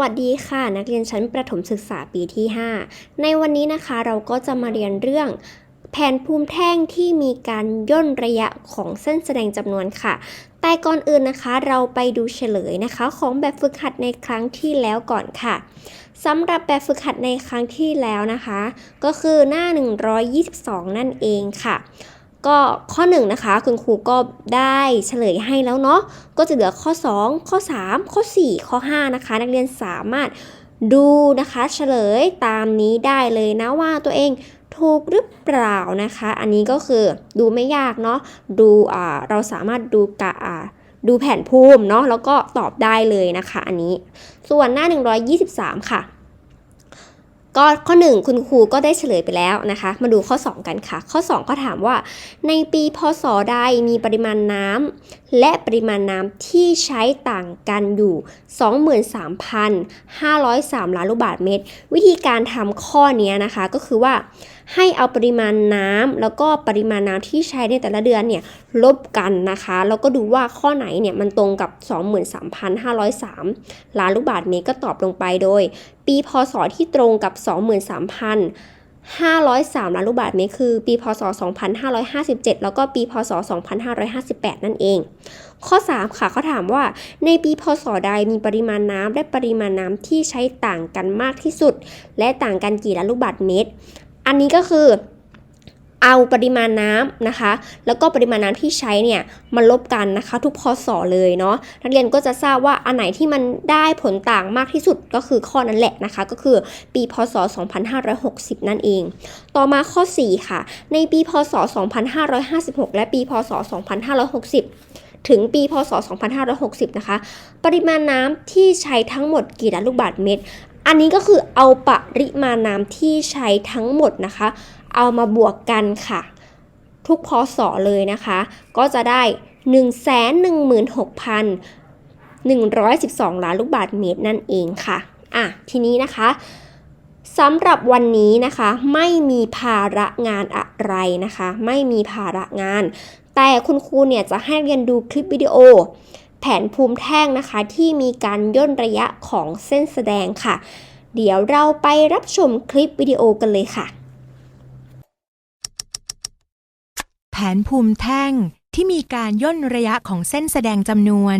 วัสดีค่ะ นักเรียนชั้นประถมศึกษาปีที่ 5 ในวันนี้นะคะเราก็จะมาเรียนเรื่อง แผนภูมิแท่งที่มีการย่นระยะของเส้นแสดงจำนวนค่ะ แต่ก่อนอื่นนะคะ เราไปดูเฉลยนะคะ ของแบบฝึกหัดในครั้งที่แล้วก่อนค่ะสำหรับแบบฝึกหัดในครั้งที่แล้วนะคะ ก็คือหน้า 122 นั่นเองค่ะ ก็ข้อ1นนะคะคุณครูก็ได้เฉลยให้แล้วเนาะก็จะเหลือข้อ 2 ข้อ 3 ข้อ 4 ข้อ 5 นะคะ นักเรียนสามารถดูนะคะเฉลยตามนี้ได้เลยนะว่าตัวเองถูกหรือเปล่านะคะ อันนี้ก็คือดูไม่ยากเนาะดูอ่าเราสามารถดูกะอ่าดูแผนภูมิเนาะแล้วก็ตอบได้เลยนะคะ อันนี้ ส่วนหน้า 123 ค่ะ ก็ข้อ 1 คุณครูก็ได้เฉลยไปแล้วนะคะ มาดูข้อ 2 กันค่ะ ข้อ 2 ก็ถามว่า ในปีพศใดมีปริมาณน้ำและปริมาณน้ำที่ใช้ต่างกันอยู่ 23,503 ล้านลูกบาทเมตร วิธีการทำข้อนี้นะคะก็คือว่า ให้เอาปริมาณน้ำแล้วก็ปริมาณน้ำที่ใช้ในแต่ละเดือนเนี่ยลบกันนะคะ แล้วก็ดูว่าข้อไหนเนี่ยมันตรงกับ 23,503 ล้านลูกบาศก์เมตรก็ตอบลงไปโดย ปีพศที่ตรงกับ 23,000 503 ล้านลูกบาศก์เมตรคือ ปี พศ 2557 แล้วก็ปี พศ 2558 นั่นเอง ข้อ 3 ค่ะเขาถามว่า ในปี พศ ใดมีปริมาณน้ำและปริมาณน้ำที่ใช้ต่างกันมากที่สุด และต่างกันกี่ล้านลูกบาศก์เมตร อันนี้ก็คือเอาปริมาณน้ำนะคะ แล้วก็ปริมาณน้ำที่ใช้เนี่ยมาลบกันนะคะ ทุกพศเลยเนาะนักเรียนก็จะทราบว่าอันไหนที่มันได้ผลต่างมากที่สุดก็คือข้อนั้นแหละนะคะ ก็คือปีพศ 2560 นั่นเอง ต่อมาข้อ 4 ค่ะ ในปีพศ 2556 และปีพศ 2560ถึงปีพศ 2560 นะคะ ปริมาณน้ำที่ใช้ทั้งหมดกี่ล้านลูกบาศก์เมตร อันนี้ก็คือเอาปริมาณน้ำที่ใช้ทั้งหมดนะคะ เอามาบวกกันค่ะ ทุกพศเลยนะคะ ก็จะได้ 116,112 ล้านลูกบาศก์เมตรนั่นเองค่ะ อะ ทีนี้นะคะสำหรับวันนี้นะคะ ไม่มีภาระงานอะไรนะคะ ไม่มีภาระงาน แต่คุณครูเนี่ยจะให้เรียนดูคลิปวิดีโอ แผนภูมิแท่งนะคะ ที่มีการย่นระยะของเส้นแสดงค่ะ เดี๋ยวเราไปรับชมคลิปวิดีโอกันเลยค่ะ แผนภูมิแท่งที่มีการย่นระยะของเส้นแสดงจำนวน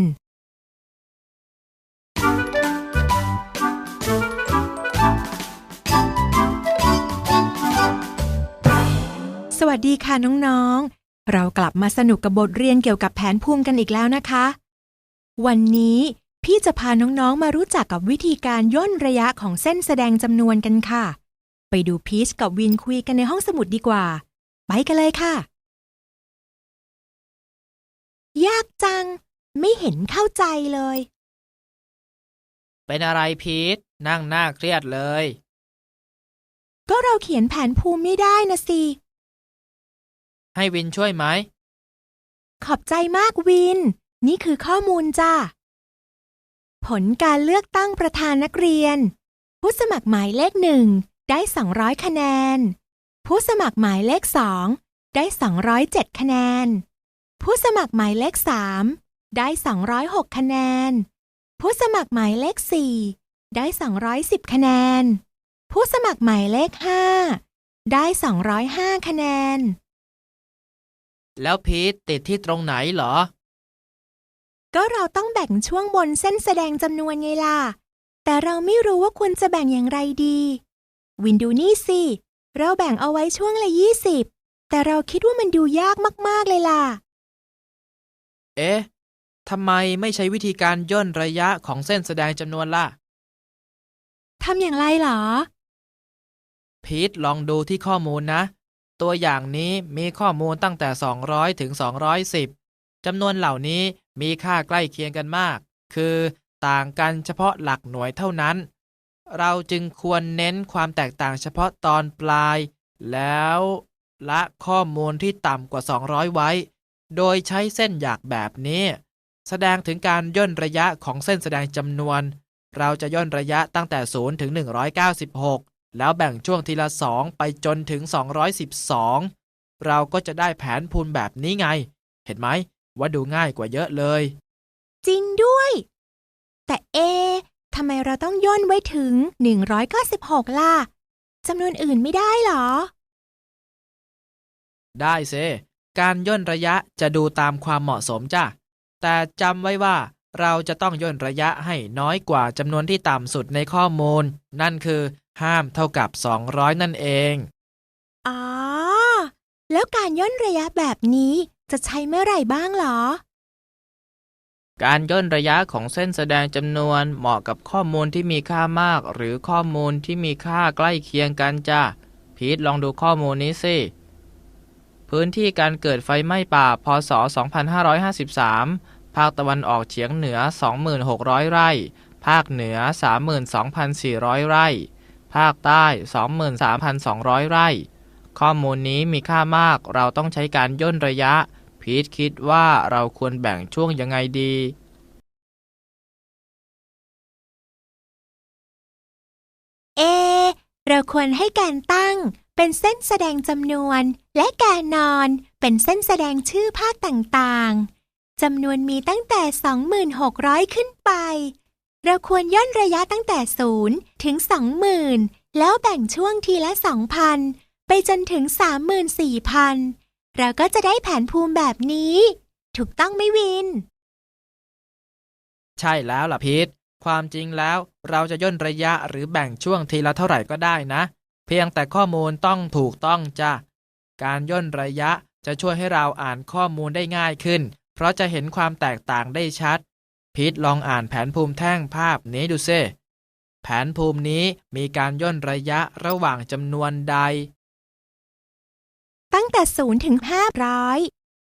สวัสดีค่ะน้องๆ เรากลับมาสนุกกับบทเรียนเกี่ยวกับแผนภูมิกันอีกแล้วนะคะ วันนี้พี่จะพาน้องๆมารู้จักกับวิธีการย่นระยะของเส้นแสดงจำนวนกันค่ะ ไปดูพีชกับวินคุยกันในห้องสมุดดีกว่า ไปกันเลยค่ะ ยากจัง ไม่เห็นเข้าใจเลย เป็นอะไรพีทนั่งหน้าเครียดเลย ก็เราเขียนแผนภูมิไม่ได้นะสิ ให้วินช่วยไหม ขอบใจมากวิน นี่คือข้อมูลจ้าผลการเลือกตั้งประธานนักเรียน ผู้สมัครหมายเลขหนึ่งได้ 200 คะแนน ผู้สมัครหมายเลขสองได้ 207 คะแนน ผู้สมัครหมายเลขสามได้ 206 คะแนน ผู้สมัครหมายเลขสี่ได้ 210 คะแนน ผู้สมัครหมายเลขห้าได้ 205 คะแนน แล้วพีทติดที่ตรงไหนเหรอ ก็เราต้องแบ่งช่วงบนเส้นแสดงจำนวนไงล่ะ แต่เราไม่รู้ว่าควรจะแบ่งอย่างไรดี วินดูนี่สิ เราแบ่งเอาไว้ช่วงละยี่สิบ แต่เราคิดว่ามันดูยากมากๆเลยล่ะ เอ๊ะทำไมไม่ใช้วิธีการย่นระยะของเส้นแสดงจำนวนล่ะ ทำอย่างไรเหรอ พีทลองดูที่ข้อมูลนะ ตัวอย่างนี้มีข้อมูลตั้งแต่ 200 ถึง210 จำนวนเหล่านี้มีค่าใกล้เคียงกันมาก คือต่างกันเฉพาะหลักหน่วยเท่านั้น เราจึงควรเน้นความแตกต่างเฉพาะตอนปลาย แล้วละข้อมูลที่ต่ำกว่า 200 ไว้ โดยใช้เส้นหยักแบบนี้ แสดงถึงการย่นระยะของเส้นแสดงจำนวน เราจะย่นระยะตั้งแต่ 0 ถึง 196 แล้วแบ่งช่วงทีละ 2 ไปจนถึง 212 เราก็จะได้แผนภูมิแบบนี้ไง เห็นไหม ว่าดูง่ายกว่าเยอะเลย จริงด้วย แต่เอะทำไมเราต้องย่นไว้ถึง 196 ล่ะจำนวนอื่นไม่ได้เหรอ ได้เซการย่นระยะจะดูตามความเหมาะสมจ้ะ แต่จำไว้ว่าเราจะต้องย่นระยะให้น้อยกว่าจำนวนที่ต่ำสุดในข้อมูล นั่นคือห้ามเท่ากับ 200 นั่นเอง อ๋อ แล้วการย่นระยะแบบนี้ จะใช้เมื่อไหร่บ้างหรอ การย่นระยะของเส้นแสดงจำนวนเหมาะกับข้อมูลที่มีค่ามาก หรือข้อมูลที่มีค่าใกล้เคียงกันจ้ะพีทลองดูข้อมูลนี้สิพื้นที่การเกิดไฟไหม้ป่า พศ 2553 ภาคตะวันออกเฉียงเหนือ 2,600 ไร่ ภาคเหนือ 32,400 ไร่ ภาคใต้ 23,200 ไร่ ข้อมูลนี้มีค่ามาก เราต้องใช้การย่นระยะ พีทคิดว่าเราควรแบ่งช่วงยังไงดีเอ เราควรให้การตั้งเป็นเส้นแสดงจำนวน และการนอนเป็นเส้นแสดงชื่อภาคต่างๆจำนวนมีตั้งแต่ 2600 ขึ้นไป เราควรย่นระยะตั้งแต่ 0 ถึง 20,000 แล้วแบ่งช่วงทีละ 2,000 ไปจนถึง 34,000 เราก็จะได้แผนภูมิแบบนี้ ถูกต้องไหมวิน ใช่แล้วล่ะพีทความจริงแล้วเราจะย่นระยะหรือแบ่งช่วงทีละเท่าไหร่ก็ได้นะ เพียงแต่ข้อมูลต้องถูกต้องจ้ะการย่นระยะจะช่วยให้เราอ่านข้อมูลได้ง่ายขึ้น เพราะจะเห็นความแตกต่างได้ชัด พีทลองอ่านแผนภูมิแท่งภาพนี้ดูซิแผนภูมินี้มีการย่นระยะระหว่างจำนวนใด ตั้งแต่0ถึง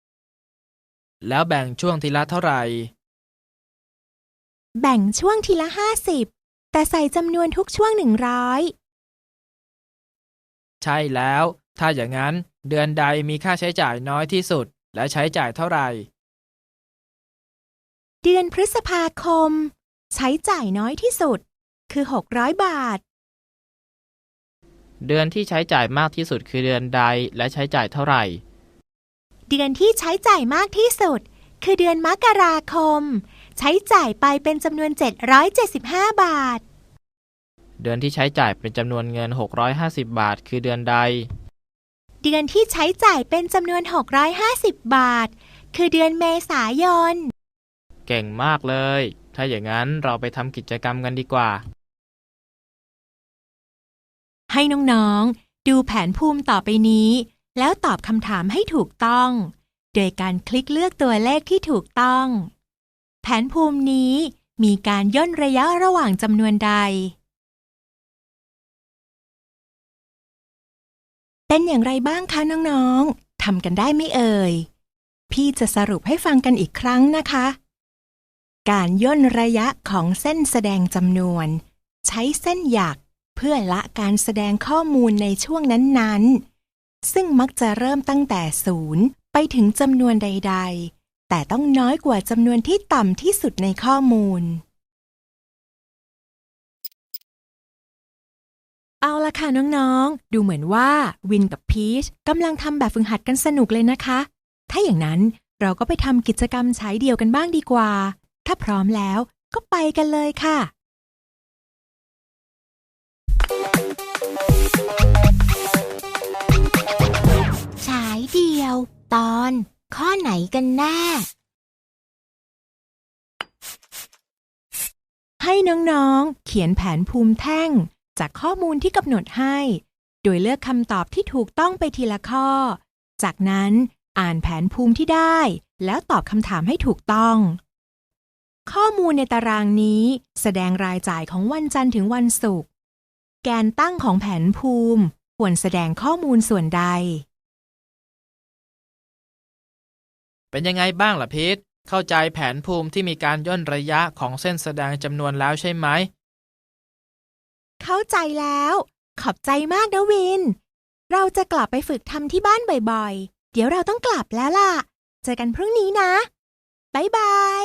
500แล้วแบ่งช่วงทีละเท่าไหร่ แบ่งช่วงทีละ50แต่ใส่จำนวนทุกช่วง100ใช่แล้ว ถ้าอย่างนั้นเดือนใดมีค่าใช้จ่ายน้อยที่สุด และใช้จ่ายเท่าไหร่ เดือนพฤษภาคม ใช้จ่ายน้อยที่สุด คือ600บาท เดือนที่ใช้จ่ายมากที่สุดคือเดือนใดและใช้จ่ายเท่าไหร่ เดือนที่ใช้จ่ายมากที่สุด คือเดือนมกราคม ใช้จ่ายไปเป็นจำนวน 775 บาท เดือนที่ใช้จ่ายเป็นจำนวนเงิน 650 บาท คือเดือนใด เดือนที่ใช้จ่ายเป็นจำนวน 650 บาท คือเดือนเมษายน เก่งมากเลย ถ้าอย่างนั้นเราไปทำกิจกรรมกันดีกว่า ให้น้องๆ ดูแผนภูมิต่อไปนี้ แล้วตอบคำถามให้ถูกต้อง โดยการคลิกเลือกตัวเลขที่ถูกต้อง แผนภูมินี้มีการย่นระยะระหว่างจำนวนใด เป็นอย่างไรบ้างคะน้องๆทำกันได้ไหมเอ่ย พี่จะสรุปให้ฟังกันอีกครั้งนะคะ การย่นระยะของเส้นแสดงจำนวน ใช้เส้นหยัก เพื่อละการแสดงข้อมูลในช่วงนั้นๆ ซึ่งมักจะเริ่มตั้งแต่ศูนย์ไปถึงจำนวนใด ๆ แต่ต้องน้อยกว่าจำนวนที่ต่ำที่สุดในข้อมูล เอาละค่ะน้องๆ ดูเหมือนว่าวินกับพีชกำลังทำแบบฝึกหัดกันสนุกเลยนะคะ ถ้าอย่างนั้นเราก็ไปทำกิจกรรมใช้เดียวกันบ้างดีกว่า ถ้าพร้อมแล้วก็ไปกันเลยค่ะ ตอนข้อไหนกันแน่ ให้น้องๆ เขียนแผนภูมิแท่งจากข้อมูลที่กำหนดให้ โดยเลือกคำตอบที่ถูกต้องไปทีละข้อ จากนั้นอ่านแผนภูมิที่ได้ แล้วตอบคำถามให้ถูกต้อง ข้อมูลในตารางนี้แสดงรายจ่ายของวันจันทร์ถึงวันศุกร์ แกนตั้งของแผนภูมิควรแสดงข้อมูลส่วนใด เป็นยังไงบ้างล่ะพีทเข้าใจแผนภูมิที่มีการย่นระยะของเส้นแสดงจำนวนแล้วใช่ไหม เข้าใจแล้ว ขอบใจมากนะวิน เราจะกลับไปฝึกทำที่บ้านบ่อยๆ เดี๋ยวเราต้องกลับแล้วล่ะ เจอกันพรุ่งนี้นะ บ๊ายบาย